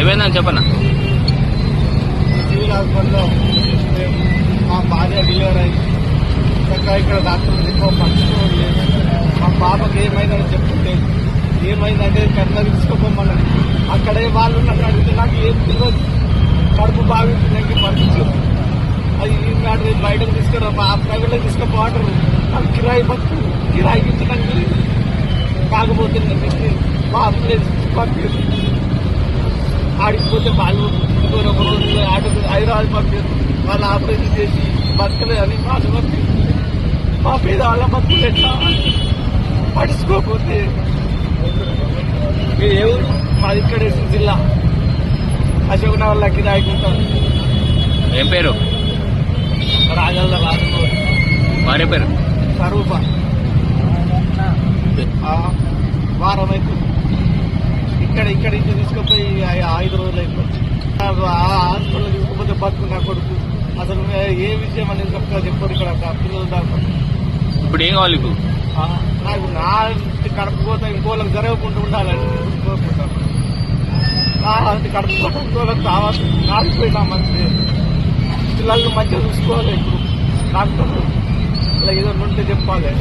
ఏమైందని చెప్పనా? సివిల్ హాస్పిటల్లో మా భార్య డెలివర్ అయింది. చక్కగా ఇక్కడ డాక్టర్ ఎక్కువ పట్టించుకోవడం లేదు మా పాపకి ఏమైందని చెప్తుంటే ఏమైందంటే కన్నా తీసుకోపోమన్నది అక్కడే వాళ్ళు నన్ను అడిగితే నాకు ఏం తెలియదు కడుపు బాగుంటుందని పంపించు అది మ్యాటర్ బయటకు తీసుకురా మా ప్రైవేట్లో తీసుకుపోతారు నాకు కిరాయి బతుకు కిరాయికి ఇచ్చడానికి కాకపోతే మా అంబులెన్స్ పంపించు ఆడిపోతే వాళ్ళు ఒక రోజు ఆటో హైదరాబాద్ పంపారు వాళ్ళు ఆపరేషన్ చేసి బతకలే అని బాధ పంపి మా పేద వాళ్ళ బతుకులు ఎట్లా? పడుచుకోకపోతే మీరు ఎవరు మాది ఇక్కడ జిల్లా. అశోక్ నగర్ లక్కి దాయకుంటాం ఏం పేరు? రాగల రాజు భార్య పేరు? స్వరూప ఆ, వారం అవుతుంది ఇక్కడ ఇక్కడ నుంచి తీసుకుపోయి ఐదు రోజులు అయిపోయింది ఆ హాస్పిటల్ తీసుకుపోతే బతుకు నా కొడుకు. అసలు ఏ విషయం అనేది చెప్తా చెప్పారు ఇక్కడ పిల్లలు దాకా. ఇప్పుడు ఏం కావాలి నాకు? నా కడుపుకోత ఇంకోళ్ళకి జరగకుండా ఉండాలని కోరుకుంటాను నా అది కడుపుకోత ఇంకోళ్ళకి కావాలి కాలిపోయినా మంచి పిల్లల్ని మంచిగా చూసుకోవాలి ఇప్పుడు. డాక్టర్ ఇలా ఏదో ఉంటే చెప్పాలి.